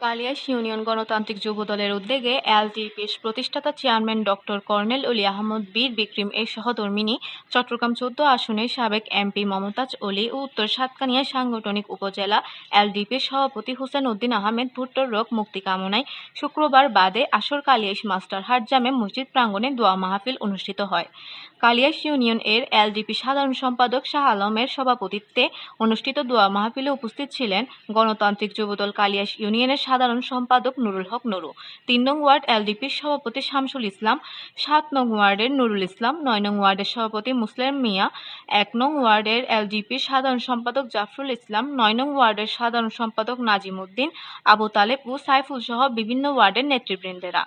কালিয়াস union গণতান্ত্রিক যুবদলের উদ্যোগে এলডিপির প্রতিষ্ঠাতা চেয়ারম্যান ডক্টর কর্নেল অলি আহমদ বীর বিক্রিম এর সহধর্মিনী চট্টগ্রাম চোদ্দ আসনের সাবেক এমপি মমতাজ অলি ও উত্তর সাতকানিয়া সাংগঠনিক উপজেলা এলডিপির সভাপতি হোসেন উদ্দিন আহমেদ ভুট্টোর রোগ মুক্তি কামনায় শুক্রবার বাদে আসর কালিয়াস মাস্টার হাট জামে মসজিদ প্রাঙ্গণে দোয়া মাহফিল অনুষ্ঠিত হয়। কালিয়াস ইউনিয়ন এর এলডিপি সাধারণ সম্পাদক শাহ আলমের সভাপতিত্বে অনুষ্ঠিত দোয়া মাহফিলে উপস্থিত ছিলেন গণতান্ত্রিক যুবদল কালিয়াস ইউনিয়নের সাধারণ সম্পাদক নুরুল হক নুরু, তিন নং ওয়ার্ড এলডিপির সভাপতি শামসুল ইসলাম, সাত নং ওয়ার্ডের নুরুল ইসলাম, নয় নং ওয়ার্ডের সভাপতি মুসলিম মিয়া, এক নং ওয়ার্ডের এলডিপির সাধারণ সম্পাদক জাফরুল ইসলাম, নয় নং ওয়ার্ডের সাধারণ সম্পাদক নাজিম উদ্দিন, আবু তালেব ও সাইফুল সহ বিভিন্ন ওয়ার্ডের নেতৃবৃন্দেরা।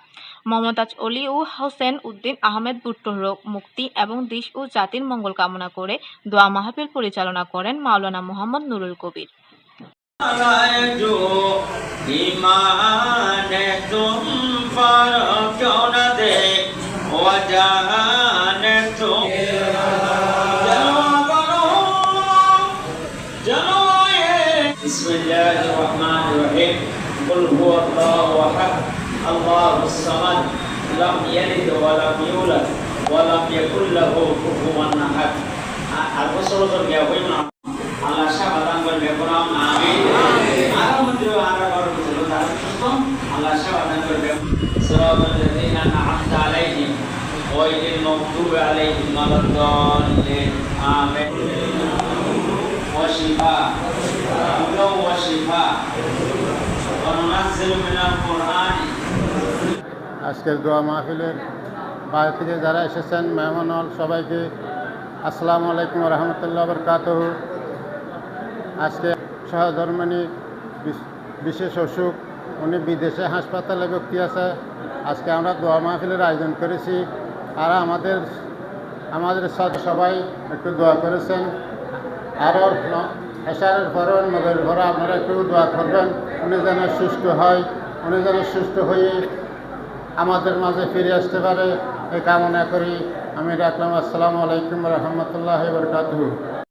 মমতাজ অলি ও হোসেন উদ্দিন আহমেদ ভুট্টোর রোগ মুক্তি এবং দেশ ও জাতির মঙ্গল কামনা করে দোয়া মাহফিল পরিচালনা করেন মাওলানা মোহাম্মদ নুরুল কবির। আল্লাহ সমাদ। লম ইয়ালিদ ওয়া লম ইউলাদ। ওয়ালাম ইয়াকুল্লাহু কুফুয়ান আহাদ আর বছর বছর গিয়া হইল না। আল্লাহ শাহাদান করবে কোরআন আমিন। আর মন্দির আর বড় ছিল তার সুস্থ। আল্লাহ শাহাদান করবে সিরাতাল লাযিনা আন'আমতা আলাইহিম ওয়াইলিল মাগদুবি আলাইহিম ওয়ালাদ-দাল্লিন আমিন। ওয়াশিফা ওয়াশিফা। ওয়া নুনাজ্জিলু মিনাল কুরআনি। আজকের দোয়া মাহফিলের বাইরে থেকে যারা এসেছেন মেহমান হল সবাইকে আসসালামু আলাইকুম রহমতুল্লাহ বরকাত আজকে সহধর্মিনী বিশেষ অসুখ, উনি বিদেশে হাসপাতালে ভর্তি আছে। আজকে আমরা দোয়া মাহফিলের আয়োজন করেছি। আর আমাদের আমাদের সাথে সবাই একটু দোয়া করেছেন। আরও এশারের পরও নবের পরে আপনারা একটু দোয়া করবেন। উনি যেন সুস্থ হয়, উনি যেন সুস্থ হয়ে আমাদের মাঝে ফিরে আসতে পারে। এই কামনা করি আমি রাখলাম। আসসালামু আলাইকুম রহমতুল্লাহ বরকাতহ।